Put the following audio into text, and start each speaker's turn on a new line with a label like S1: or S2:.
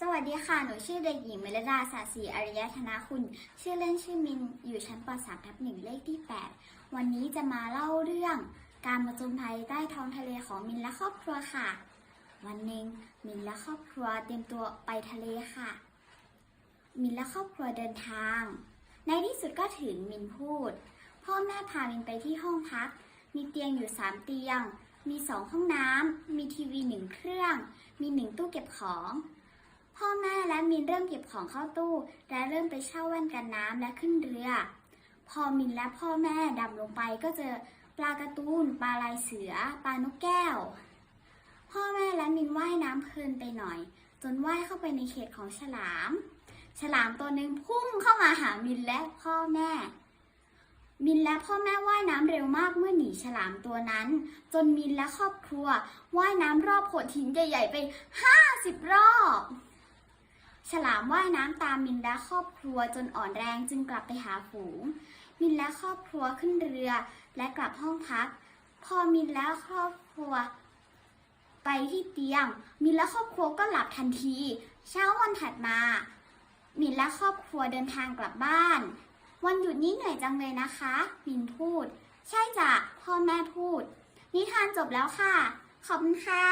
S1: สวัสดีค่ะ หนูชื่อเด็กหญิงเมลดาสาสีอริยธนาคุณ ชื่อเล่นชื่อมิน อยู่ชั้นป .3 ทับหนึ่งเลขที่ 8 วันนี้จะมาเล่าเรื่อง การมาจนภัยใต้ท้องทะเลของมินและครอบครัวค่ะ วันหนึ่งมินและครอบครัวเตรียมตัวไปทะเลค่ะ มินและครอบครัวเดินทาง ในที่สุดก็ถึงมินพูด พ่อแม่พามินไปที่ห้องพัก มีเตียงอยู่สามเตียง มีสองห้องน้ำมีทีวีหนึ่งเครื่อง มีหนึ่งตู้เก็บของ พ่อแม่และมินเริ่มเก็บของเข้าตู้ และเริ่มไปเช่าแว่นกันน้ำและขึ้นเรือ พอมินและพ่อแม่ดำลงไปก็เจอปลากร์ตูน ปลาลายเสือ ปลานกแก้ว พ่อแม่และมินว่ายน้ำเพลินไปหน่อย จนว่ายเข้าไปในเขตของฉลาม ฉลามตัวหนึ่งพุ่งเข้ามาหามินและพ่อแม่ มินและพ่อแม่ว่ายน้ำเร็วมากเมื่อหนีฉลามตัวนั้น จนมินและครอบครัวว่ายน้ำรอบโขดหินใหญ่ ๆ ไปห้าสิบรอบ ฉลามว่ายน้ำตามมินและครอบครัวจนอ่อนแรงจึงกลับไปหาฝูง มินและครอบครัวขึ้นเรือและกลับห้องพัก พอมินและครอบครัว ไปที่เตียง มินและครอบครัวก็หลับทันที เช้าวันถัดมา มินและครอบครัวเดินทางกลับบ้าน วันหยุดนี้เหนื่อยจังเลยนะคะ มินพูด ใช่จ้ะพ่อแม่พูด นิทานจบแล้วค่ะ ขอบคุณค่ะ